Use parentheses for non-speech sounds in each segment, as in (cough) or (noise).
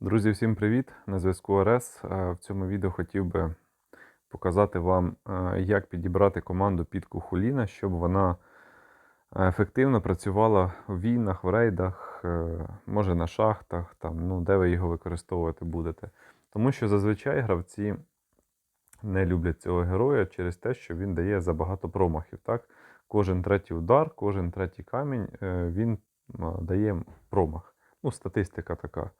Друзі, всім привіт! На зв'язку РС. Е, В цьому відео хотів би показати вам, е, як підібрати команду під Кухуліна, щоб вона ефективно працювала в війнах, в рейдах, е, може на шахтах, там, ну, де ви його використовувати будете. Тому що зазвичай гравці не люблять цього героя через те, що він дає забагато промахів. Так? Кожен третій удар, кожен третій камінь він дає промах. Ну, статистика така.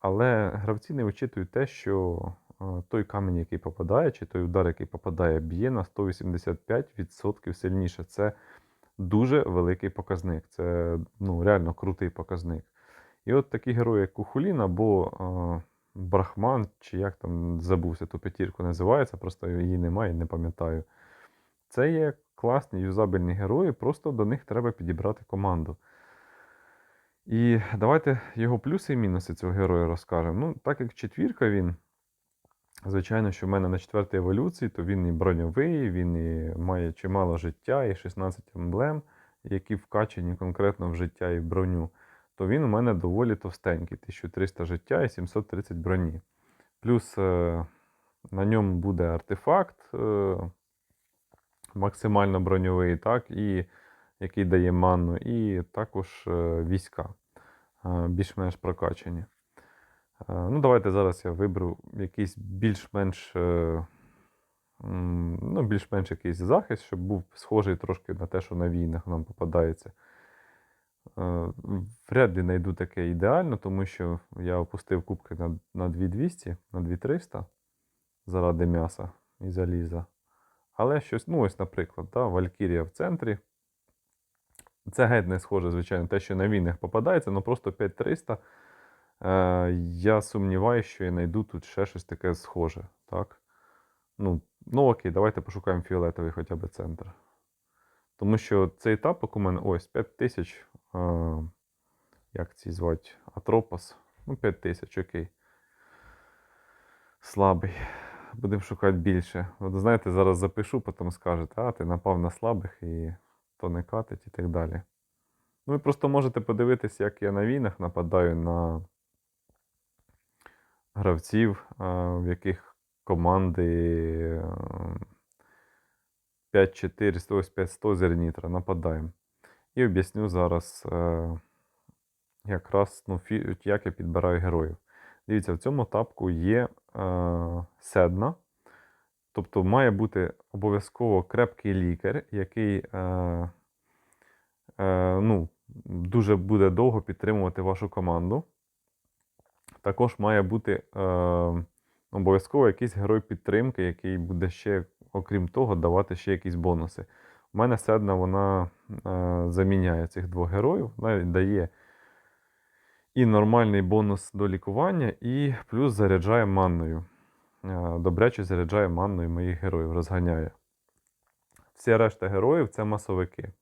Але гравці не вичитують те, що е, той камінь, який попадає, чи той удар, який попадає, б'є на 185% сильніше. Це дуже великий показник. Це ну, реально крутий показник. І от такі герої, як Кухулін або е, Брахман, чи як там забувся ту п'ятірку називається, просто її немає, не пам'ятаю. Це є класні юзабельні герої, просто до них треба підібрати команду. І давайте його плюси і мінуси цього героя розкажемо. Ну, так як четвірка він, звичайно, що в мене на четвертій еволюції, то він і броньовий, він і має чимало життя, і 16 емблем, які вкачені конкретно в життя і в броню, то він у мене доволі товстенький, 1300 життя і 730 броні. Плюс е, на ньому буде артефакт е, максимально броньовий, так, і який дає манну, і також е, війська е, більш-менш прокачані. Е, Ну, Давайте зараз я виберу якийсь більш-менш ну, більш-менш якийсь захист, щоб був схожий трошки на те, що на війнах нам попадається. Вряд ли знайду таке ідеально, тому що я опустив кубки на, на 2200, на 2300 заради м'яса і заліза. Але щось, ну ось, наприклад, да, Валькірія в центрі. Це геть не схоже, звичайно, те, що на війнах попадається, ну просто 5300. Е, я сумніваюся, що я знайду тут ще щось таке схоже. Так? Ну, ну окей, давайте пошукаємо фіолетовий хоча б центр. Тому що цей тапок у мене ось 5000. Е, як ці звати? Атропос. Ну, 5000, окей. Слабий. Будемо шукати більше. От знаєте, зараз запишу, потім скажете, а ти напав на слабих і то не катить і так далі. Ну, ви просто можете подивитися, як я на війнах нападаю на гравців, в яких команди 5400, ось 500 зернітра нападаємо. І об'ясню зараз е, якраз ну, як я підбираю героїв. Дивіться, в цьому тапку є е, седна. Тобто має бути обов'язково крепкий лікар, який е, е, ну, дуже буде довго підтримувати вашу команду. Також має бути е, обов'язково якийсь герой підтримки, який буде ще, окрім того, давати ще якісь бонуси. У мене седна вона е, заміняє цих двох героїв, вона дає і нормальний бонус до лікування, і плюс заряджає манною. Е, Добряче заряджає манною моїх героїв, розганяє. Всі решта героїв це масовики.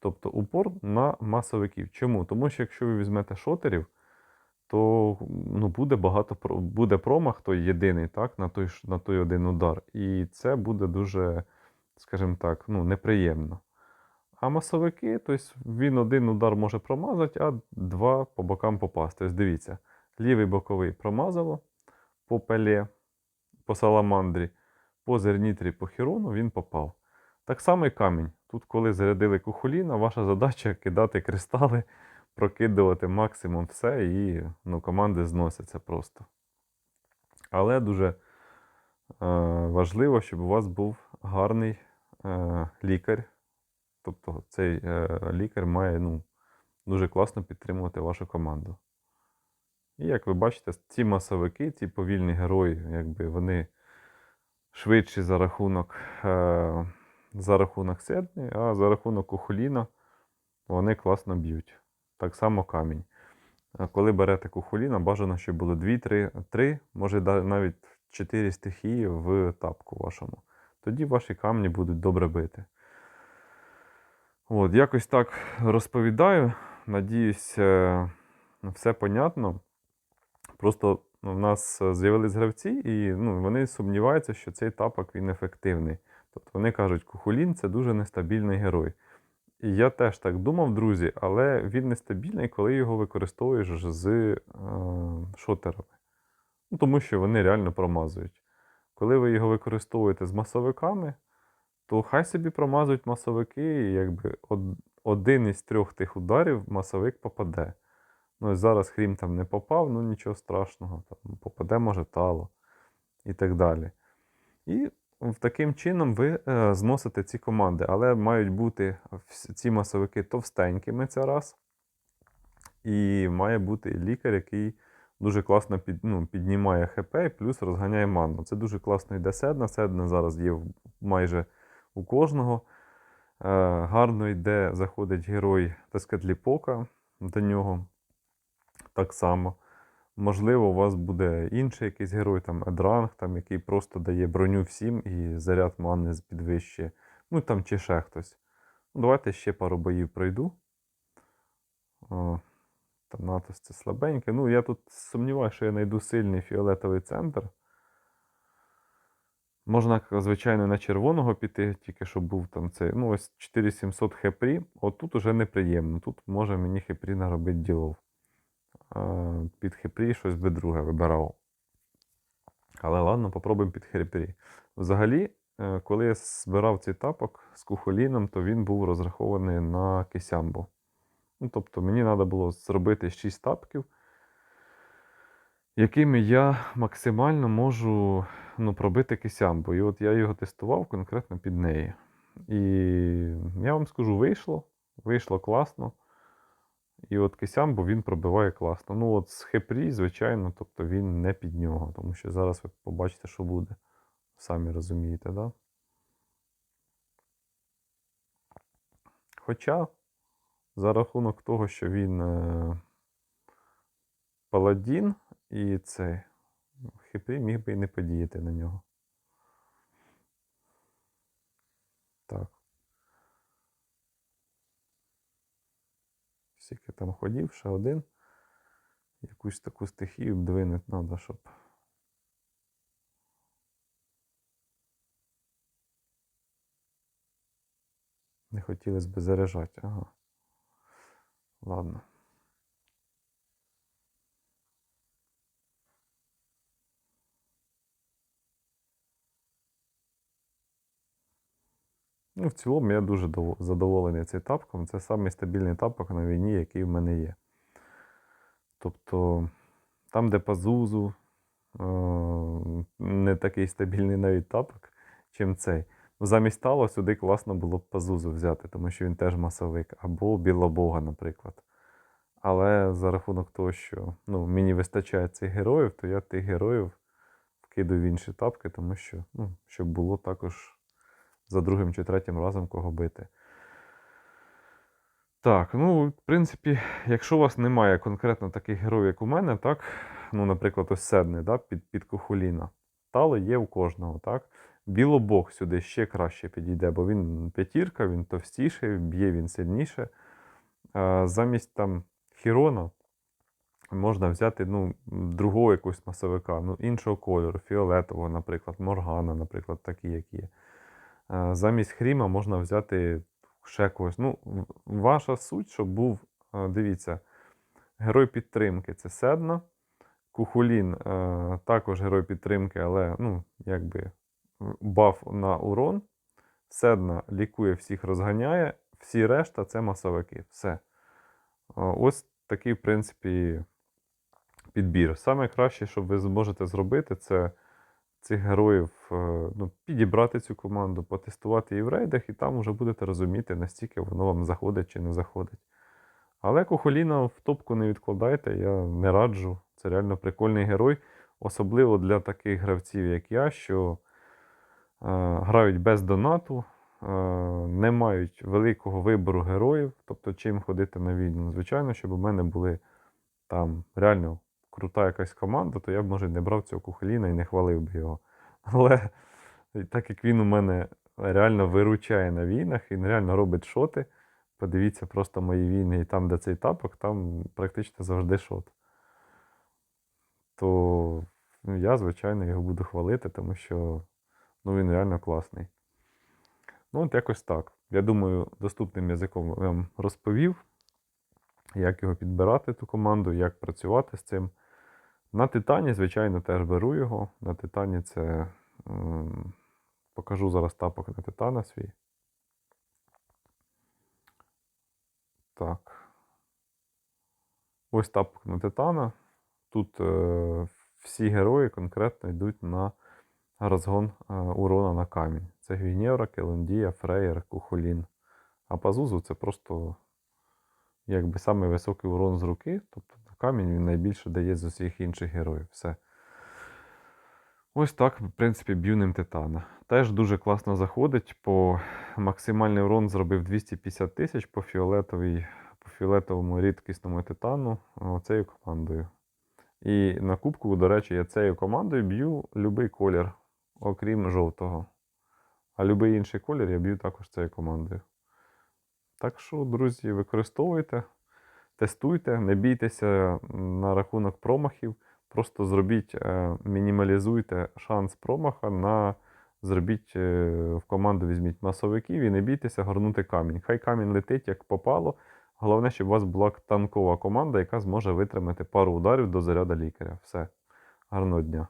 Тобто упор на масовиків. Чому? Тому що якщо ви візьмете шотерів, то ну, буде багато буде промах той єдиний, так, на той, на той один удар. І це буде дуже, скажімо так, ну, неприємно. А масовики, тобто він один удар може промазати, а два по бокам попасти. Ось дивіться, лівий боковий промазало по пеле, по саламандрі, по зернітрі, по хірону він попав. Так само і камінь. Тут, коли зарядили кухоліна, ваша задача кидати кристали, прокидувати максимум все, і ну, команди зносяться просто. Але дуже е, важливо, щоб у вас був гарний е, лікар. Тобто цей е, лікар має ну, дуже класно підтримувати вашу команду. І як ви бачите, ці масовики, ці повільні герої, якби вони швидші за рахунок, е, за рахунок Седни, а за рахунок Кухоліна вони класно б'ють. Так само камінь. Коли берете кухоліна, бажано, щоб було 2-3, 3, може навіть 4 стихії в тапку вашому. Тоді ваші камні будуть добре бити. От, якось так розповідаю. Надіюсь, е, все понятно. Просто в нас е, з'явились гравці, і ну, вони сумніваються, що цей тапок він ефективний. Тобто вони кажуть, Кухулін це дуже нестабільний герой. І я теж так думав, друзі, але він нестабільний, коли його використовуєш з е, шотерами. Ну, тому що вони реально промазують. Коли ви його використовуєте з масовиками, то хай собі промазують масовики, і якби од- один із трьох тих ударів масовик попаде. Ну, і зараз хрім там не попав, ну нічого страшного, там попаде, може, тало і так далі. І таким чином ви е, зносите ці команди, але мають бути ці масовики товстенькими це раз. І має бути лікар, який дуже класно під, ну, піднімає ХП і плюс розганяє ману. Це дуже класно йде седна. Седна зараз є майже у кожного. Е, гарно йде, заходить герой Тескетліпока до нього. Так само. Можливо, у вас буде інший якийсь герой, там Едранг, там, який просто дає броню всім і заряд мани підвищує. Ну там чи ще хтось. Ну, давайте ще пару боїв пройду. Там Натос це слабеньке. Ну, я тут сумніваюся, що я знайду сильний фіолетовий центр. Можна, звичайно, на червоного піти, тільки щоб був там цей. Ну, ось 4700 хепрі. От тут уже неприємно. Тут може мені хепрі наробити ділов. Під хепрі щось би друге вибирав. Але ладно, попробуємо під хепрі. Взагалі, е, коли я збирав цей тапок з кухоліном, то він був розрахований на кисямбу. Ну, тобто мені треба було зробити 6 тапків, якими я максимально можу ну, пробити кисямбу. І от я його тестував конкретно під неї. І я вам скажу, вийшло. Вийшло класно. І от кисямбу він пробиває класно. Ну, от з хепрі, звичайно, тобто він не під нього, тому що зараз ви побачите, що буде. Самі розумієте, да? Хоча за рахунок того, що він е, паладін і цей хипрі міг би і не подіяти на нього. Так. Скільки там ходів, ще один. Якусь таку стихію двинути треба, щоб. Не хотілося б заряджати, ага. Ладно. Ну, в цілому я дуже задоволений цим тапком. Це самий стабільний тапок на війні, який в мене є. Тобто, там, де пазузу, е, не такий стабільний навіть тапок, чим цей. Замість тало сюди класно було б пазузу взяти, тому що він теж масовик, або білобога, наприклад. Але за рахунок того, що ну, мені вистачає цих героїв, то я тих героїв вкидаю в інші тапки, тому що, ну, щоб було також за другим чи третім разом кого бити. Так, ну, в принципі, якщо у вас немає конкретно таких героїв, як у мене, так, ну, наприклад, ось Седний, да, під, під Кохуліна. Тало є у кожного, так. Білобог сюди ще краще підійде, бо він п'ятірка, він товстіший, б'є він сильніше. Замість там Хірона можна взяти ну, другого якогось масовика, ну, іншого кольору, фіолетового, наприклад, Моргана, наприклад, такі, як є. А, Замість Хріма можна взяти ще когось. Ну, ваша суть, щоб був, дивіться, герой підтримки це Седна. Кухулін е, також герой підтримки, але ну, якби баф на урон. Седна лікує всіх, розганяє, всі решта це масовики. Все. Е, Ось такий, в принципі, підбір. Саме краще, що ви зможете зробити, це цих героїв е, ну, підібрати цю команду, потестувати її в рейдах, і там вже будете розуміти, настільки воно вам заходить чи не заходить. Але Кохоліна в топку не відкладайте, я не раджу. Це реально прикольний герой, особливо для таких гравців, як я, що е, грають без донату, е, не мають великого вибору героїв, тобто чим ходити на війну. Звичайно, щоб у мене були там реально крута якась команда, то я б, може, не брав цього Кухоліна і не хвалив би його. (laughs) Але так як він у мене реально виручає на війнах, він реально робить шоти. Подивіться просто мої війни, і там, де цей тапок, там практично завжди шот. То ну, я, звичайно, його буду хвалити, тому що ну, він реально класний. Ну, от якось так. Я думаю, доступним язиком вам розповів, як його підбирати, ту команду, як працювати з цим. На Титані, звичайно, теж беру його. На Титані це покажу зараз тапок на Титана свій. Так. Ось тапок на Титана. Тут е, всі герої конкретно йдуть на розгон е, урона на камінь. Це Гвінєвра, Келендія, Фрейер, Кухолін. А Пазузу це просто якби самий високий урон з руки. Тобто камінь він найбільше дає з усіх інших героїв. Все. Ось так, в принципі, б'ю ним титана. Теж дуже класно заходить. По максимальний урон зробив 250 тисяч по фіолетовій, по фіолетовому рідкісному титану оцею командою. І на кубку, до речі, я цією командою б'ю будь-який колір, окрім жовтого. А будь-який інший колір я б'ю також цією командою. Так що, друзі, використовуйте, тестуйте, не бійтеся на рахунок промахів. Просто зробіть, е, мінімалізуйте шанс промаха на зробіть е, в команду візьміть масовиків і не бійтеся горнути камінь. Хай камінь летить як попало. Головне, щоб у вас була танкова команда, яка зможе витримати пару ударів до заряду лікаря. Все. Гарного дня.